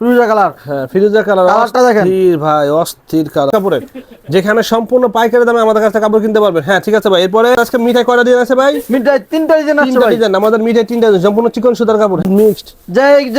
ফিরোজা colour. হ্যাঁ ফিরোজা colour কালারটা দেখেন। ভাই অস্থির কালার। কাপড়ের। যেখানে সম্পূর্ণ পাইকারি দামে আমাদের কাছে কাপড় কিনতে পারবেন। হ্যাঁ ঠিক আছে ভাই। এরপরে আজকে মিঠাই কয়টা দিয়ে আছে ভাই? মিঠাই তিনটা ডিজাইন আছে ভাই। ডিজাইন আমাদের মিঠাই তিনটা সম্পূর্ণ চিকন সুতার কাপড়। মিক্সড যে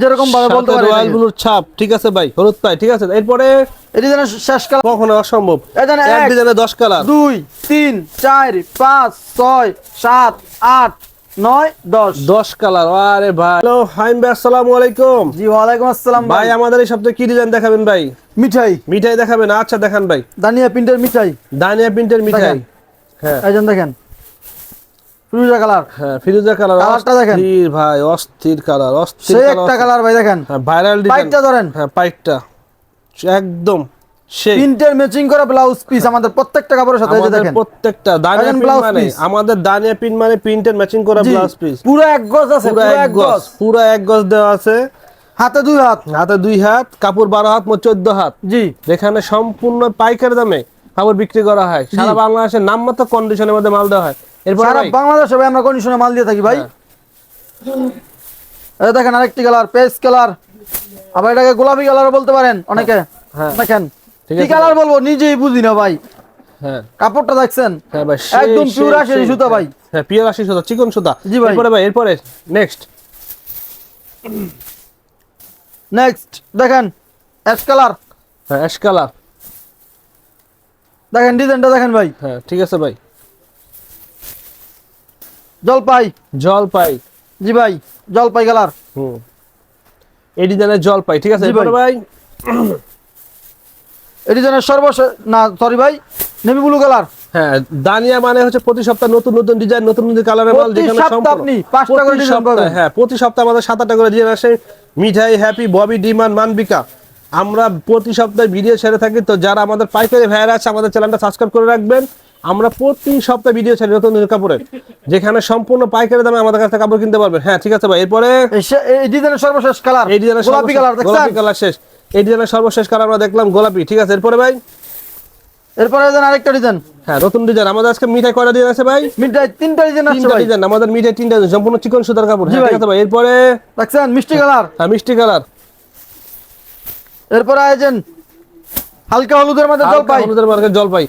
যেরকম- ভাবে বলতে পারে রয়্যাল ব্লুর ছাপ। ঠিক আছে ভাই হলুদ পাই। ঠিক আছে। এরপরে ডিজাইনের শেষ কালার। কখনো অসম্ভব। দেন এক, ডিজাইনে দশ কালার। দুই তিন চার পাঁচ ছয় সাত আট নয় দশ। দশ কালার আরে ভাই। হ্যালো হাইম ভাই আসসালামু আলাইকুম। জি ওয়ালাইকুম আসসালাম ভাই আমাদের এই সপ্তাহে কি ডিজাইন দেখাবেন ভাই? মিঠাই। মিঠাই দেখাবেন? আচ্ছা দেখান ভাই। দানিয়া প্রিন্টের মিঠাই। দানিয়া প্রিন্টের মিঠাই। হ্যাঁ। দেখেন। ফিরোজা কালার। হ্যাঁ ফিরোজা কালার। কালারটা দেখেন। অস্থির ভাই অস্থির কালার অস্থির সেই একটা কালার ভাই দেখেন। হ্যাঁ ভাইরাল পাইপটা ধরেন। হ্যাঁ পাইপটা। একদম। প্রিন্টের ম্যাচিং করা ব্লাউজ পিস আমাদের প্রত্যেকটা কাপড়ের সাথে এই দেখেন। প্রত্যেকটা দানিয়া মানে আমাদের দানিয়া পিন মানে প্রিন্টের ম্যাচিং করা ব্লাউজ পিস পুরো এক গজ আছে পুরো এক গজ পুরো এক গজ দেওয়া আছে। হাতে দুই হাত। হাতে দুই হাত কাপড় বারো হাত মোট চোদ্দ হাত। জি। যেখানে সম্পূর্ণ পাইকারি দামে কাপড় বিক্রি করা হয়। সারা বাংলাদেশের নামমাত্র কন্ডিশনের মধ্যে মাল দেওয়া হয়। এরপর সারা বাংলাদেশে আমরা কন্ডিশনে মাল দিয়ে থাকি ভাই। হ্যাঁ। দেখেন আরেকটি কালার পেস্ট কালার আবার এটাকে গোলাপি কালার বলতে পারেন অনেকে। হ্যাঁ। দেখেন। কি কালার বলব? নিজেই বুঝি না ভাই। হ্যাঁ। কাপড়টা দেখছেন? হ্যাঁ ভাই একদম pure সুতা ভাই। হ্যাঁ পিওর আশি সুতা চিকন সুতা। জি ভাই। এরপরে ভাই এরপরে নেক্সট নেক্সট দেখেন অ্যাশ কালার হ্যাঁ অ্যাশ কালার দেখেন ডিজাইনটা দেখেন ভাই। হ্যাঁ ঠিক আছে ভাই। জলপাই। জল পাই জি ভাই জলপাই কালার হুম। এই ডিজাইনের জল পাই ঠিক আছে? এরপরে ভাই। ডিজাইনের সর্বশেষ না সরি ভাই নেভি ব্লু কালার। হ্যাঁ দানিয়া মানে হচ্ছে প্রতি সপ্তাহে নতুন নতুন ডিজাইন নতুন নতুন কালারের মাল যেখানে সপ্তাহে সম্পূর্ণ- আপনি পাঁচটা করে ডিজাইন পাবেন। হ্যাঁ প্রতি সপ্তাহে আমাদের সাত আটটা করে ডিজাইন আসে। মিঠাই হ্যাপি ববি ডিমান মানবিকা আমরা প্রতি সপ্তাহে ভিডিও ছেড়ে থাকি তো যারা আমাদের পাইকারি ভাইয়ার আছে আমাদের চ্যানেলটা সাবস্ক্রাইব করে রাখবেন। আমরা প্রতি সপ্তাহে ভিডিও ছেড়ে নতুন নতুন কাপড়ের যেখানে সম্পূর্ণ পাইকারি দামে আমাদের কাছে কাপড় কিনতে পারবেন। হ্যাঁ ঠিক আছে ভাই এরপরে এই ডিজাইনের সর্বশেষ কালার এই ডিজাইনের গোলাপি কালার গোলাপি কালার শেষ। এই ডিজাইনের সর্বশেষ কালার আমরা দেখলাম গোলাপি ঠিক আছে? এরপরে ভাই? এরপরে আরেকটা ডিজাইন হ্যাঁ নতুন ডিজাইন আমাদের আজকে মিঠাই কয়টা ডিজাইন আছে ভাই? মিঠাই তিনটা ডিজাইন আছে ভাই। ডিজাইন আমাদের মিঠাই তিনটা design, সম্পূর্ণ চিকন সুতার কাপড়। হ্যাঁ, ঠিক আছে ভাই। এরপরে? দেখছেন? মিষ্টি কালার হ্যাঁ মিষ্টি কালার এরপরে আয়োজন হালকা হলুদের মধ্যে হালকা জলপাই। হলুদের মাঝে জল পাই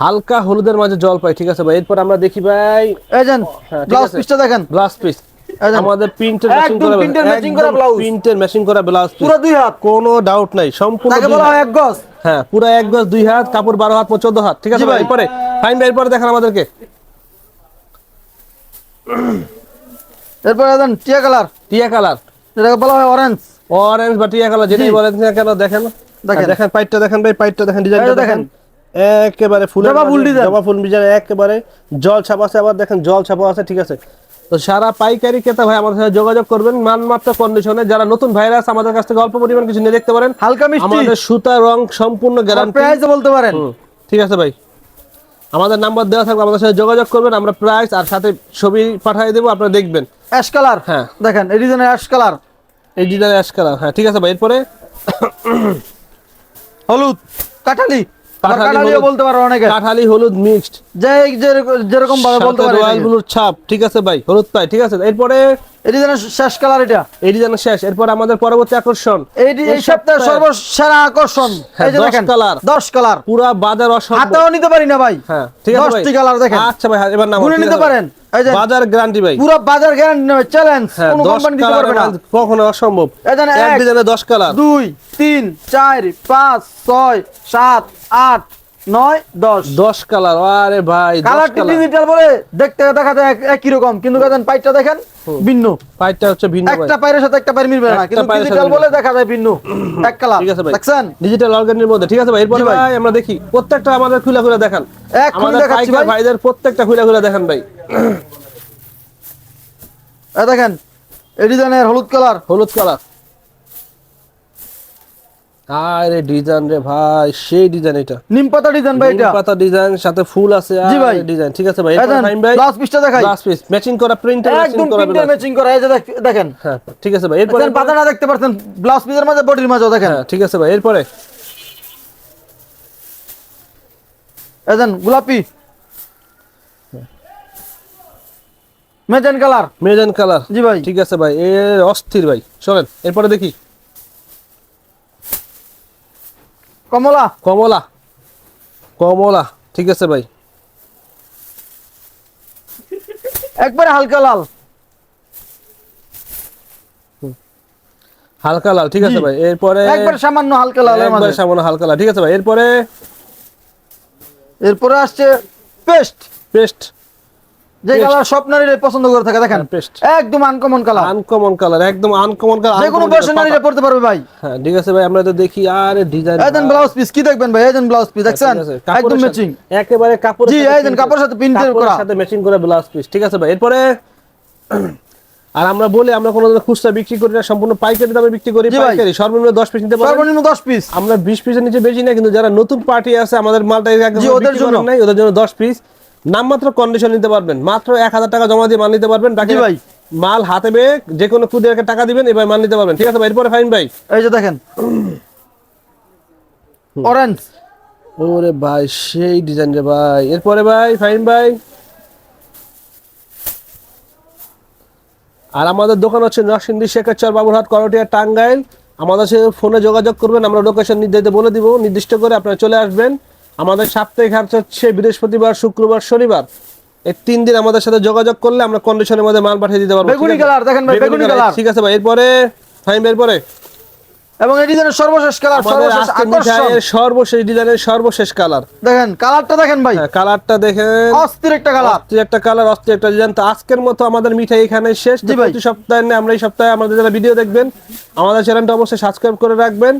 হালকা হলুদের মাঝে জল পাই ঠিক আছে ভাই। এরপর আমরা দেখি ভাই। এজেন হ্যাঁ, পিসটা দেখেন। পিস আমাদের প্রিন্টের ম্যাচিং করা এর matching করা blouse। প্রিন্টের ম্যাচিং করা ব্লাউজ পুরো দুই হাত। কোনো ডাউট নাই সম্পূর্ণ তাকে বলা হয় এক গজ। হ্যাঁ পুরো এক গজ দুই হাত কাপড় বারো হাত চোদ্দ হাত। ঠিক আছে ভাই। এরপরে ফাইন ভাই এরপরে দেখেন আমাদেরকে। এরপরে দেন টিয়া কালার টিয়া কালার যেটাকে বলা হয় অরেঞ্জ অরেঞ্জ বা টিয়া কালার যেটাই বলেন না কেন দেখেন। দেখেন। দেখেন পাইটটা দেখেন ভাই পাইটটা দেখেন ডিজাইনটা দেখেন। একেবারে ফুলের জবা ফুল design। জবা ফুল ডিজাইন একেবারে জল ছাপা আছে আবার দেখেন জল ছাপা আছে ঠিক আছে। তো সারা পাইকারি ক্রেতা ভাই আমাদের সাথে যোগাযোগ করবেন। মানমাত্র কন্ডিশনে যারা নতুন ভাইরাস আমাদের কাছ থেকে অল্প পরিমাণ কিছু নিয়ে দেখতে পারেন। হালকা মিষ্টি। আমাদের সুতা রং সম্পূর্ণ গ্যারান্টি প্রাইস বলতে পারেন। ঠিক আছে ভাই। আমাদের নাম্বার দেওয়া থাকবে আমাদের সাথে যোগাযোগ করবেন আমরা প্রাইস আর সাথে ছবি পাঠিয়ে দেবো আপনারা দেখবেন। অ্যাশ কালার হ্যাঁ। দেখেন এই ডিজাইনের অ্যাশ কালার এই ডিজাইন অ্যাশ কালার হ্যাঁ ঠিক আছে ভাই এরপরে হলুদ কাঠালি। বলতে পারো অনেকে। কাঠালি হলুদ মিক্সড। যে যেরকম- ভাবে বলতে পারে ছাপ ঠিক আছে ভাই? হলুদ পাই ঠিক আছে? এরপরে এই ডিজাইনের শেষ কালার এটা। এই ডিজাইনের শেষ। এরপর আমাদের পরবর্তী আকর্ষণ। ডি- এই সপ্তাহের সর্বসেরা আকর্ষণ। হ্যাঁ, এই যে দেখেন কালার। দশ কালার। পুরা বাজার অসম্ভব। হাতেও নিতে পারি না ভাই। হ্যাঁ ঠিক আছে কালার দেখেন। আচ্ছা ভাই হ্যাঁ, এবার নাম গুনে নিতে পারেন। বাজার গ্যারান্টি ভাই। পুরো বাজার গ্যারান্টি নেবে চ্যালেঞ্জ হ্যাঁ কোম্পানি দিতে পারবে না। কখনো অসম্ভব। এক ডিজাইনে দশ কালার। দুই তিন চার পাঁচ ছয় সাত আট নয় দশ। দশ কালার আরে ভাই কালার ডিজিটাল বলে? দেখতে দেখাতে একই রকম। কিন্তু দেখেন পাইপটা দেখেন ভিন্ন। পাইটটা হচ্ছে ভিন্ন একটা পায়ের সাথে একটা পায়ের মিলবে না কিন্তু ডিজিটাল বলে দেখা যায় ভিন্ন। এক কালার ঠিক আছে ভাই। দেখছেন? ডিজিটাল অর্গানের মধ্যে ঠিক আছে ভাই? এরপরে ভাই। ভাই আমরা দেখি। প্রত্যেকটা আমাদের খুলে খুলে দেখান। এক খুলে দেখাচ্ছি ভাই। ভাইদের প্রত্যেকটা খুলে খুলে দেখান ভাই। দেখেন এই ডিজাইনের হলুদ কালার। হলুদ কালার। আরে ডিজাইন রে ভাই সেই ডিজাইন এটা। নিম পাতা ডিজাইন ভাই এটা। পাতা ডিজাইন সাথে ফুল আছে জি ভাই। ডিজাইন ঠিক আছে ভাই। এরপর ভাই। ব্লাউজ পিসটা দেখাই। গ্লাস পিস ম্যাচিং করা প্রিন্টার ম্যাচিং একদম করা প্রিন্টের ম্যাচিং করা এই যে দেখেন। হ্যাঁ ঠিক আছে ভাই। এরপরে পাতাটা দেখতে পাচ্ছেন ব্লাউজ পিসের মাঝে বডির মাঝেও দেখেন। হ্যাঁ ঠিক আছে ভাই। এরপরে? এই দেন গোলাপি। মেজেন কালার। মেজেন কালার। জি ভাই। ঠিক আছে ভাই। এ অস্থির ভাই। চলেন এরপরে দেখি। কমলা? কমলা। কমলা। ঠিক আছে ভাই। একবারে হালকা লাল। হালকা লাল ঠিক আছে ভাই। এরপরে একবারে সামান্য হালকা লাল একবারে সামান্য হালকা লাল ঠিক আছে ভাই। এরপরে এরপরে আসছে পেস্ট। পেস্ট। যে কালার সব নারীরা পছন্দ করে থাকে দেখেন। হ্যাঁ, একদম আনকমন কালার আনকমন কালার একদম আনকমন কালার যে কোনো বয়সের নারীরা পড়তে পারবে ভাই। হ্যাঁ ঠিক আছে ভাই আমরা তো দেখি আরে ডিজাইন ব্লাউজ পিস কি দেখবেন ভাই? ব্লাউজ পিস দেখছেন? একদম ম্যাচিং একেবারে কাপড় জি, কাপড়ের সাথে করা। সাথে ম্যাচিং করে ব্লাউজ পিস ঠিক আছে ভাই? এরপরে আর আমরা বলি আমরা কোনো খুচরা বিক্রি করি না সম্পূর্ণ পাইকারি দামে বিক্রি করি পাইকারি। সর্বনিম্ন 10 পিস নিতে পারবেন সর্বনিম্ন 10 পিস আমরা 20 পিসের নিচে বেশি না কিন্তু যারা নতুন পার্টি আছে আমাদের মালটা ওদের জন্য। নাই ওদের জন্য 10 পিস নামমাত্র কন্ডিশন নিতে পারবেন। মাত্র 1000 টাকা জমা দিয়ে মাল নিতে পারবেন। বাকি ভাই। মাল হাতে পেয়ে যে কোনো কুরিয়ারকে টাকা দিবেন এবার মাল নিতে পারবেন। ঠিক আছে ভাই এরপরে ফাইন ভাই। এই যে দেখেন। অরেঞ্জ ওরে ভাই সেই ডিজাইন রে ভাই। এরপরে ভাই ফাইন ভাই। আর আমাদের দোকান হচ্ছে নরসিংদী শেখাচর বাবুরহাট করটিয়া টাঙ্গাইল। আমাদের সাথে ফোনে যোগাযোগ করবেন আমরা লোকেশন নির্ধারিত বলে দিব। নির্দিষ্ট করে আপনারা চলে আসবেন। আমাদের সাপ্তাহিক হাট হচ্ছে বৃহস্পতিবার শুক্রবার শনিবার। এই তিন দিন আমাদের সাথে যোগাযোগ করলে আমরা কন্ডিশনের মধ্যে মাল পাঠিয়ে দিতে পারব বেগুনি? কালার, দেখেন ভাই, বেগুনি কালার। ঠিক আছে ভাই এরপরে ফাইন ভাই এরপরে। এবং এই ডিজাইনের সর্বশেষ কালার সর্বশেষ আকর্ষণ। সর্বশেষ ডিজাইনের সর্বশেষ কালার দেখেন কালারটা দেখেন ভাই। হ্যাঁ কালারটা দেখেন। অস্থির একটা কালার অস্থির একটা কালার অস্থির একটা ডিজাইন তো আজকের মতো আমাদের মিঠাই এখানে শেষ। প্রতি সপ্তাহে আমরা এই সপ্তাহে আমাদের যারা ভিডিও দেখবেন আমাদের চ্যানেলটা অবশ্যই সাবস্ক্রাইব করে রাখবেন।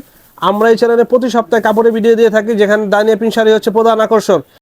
আমরা এই চ্যানেলে প্রতি সপ্তাহে কাপড়ের ভিডিও দিয়ে থাকি, যেখানে দানিয়া পিন শাড়ি হচ্ছে প্রধান আকর্ষণ।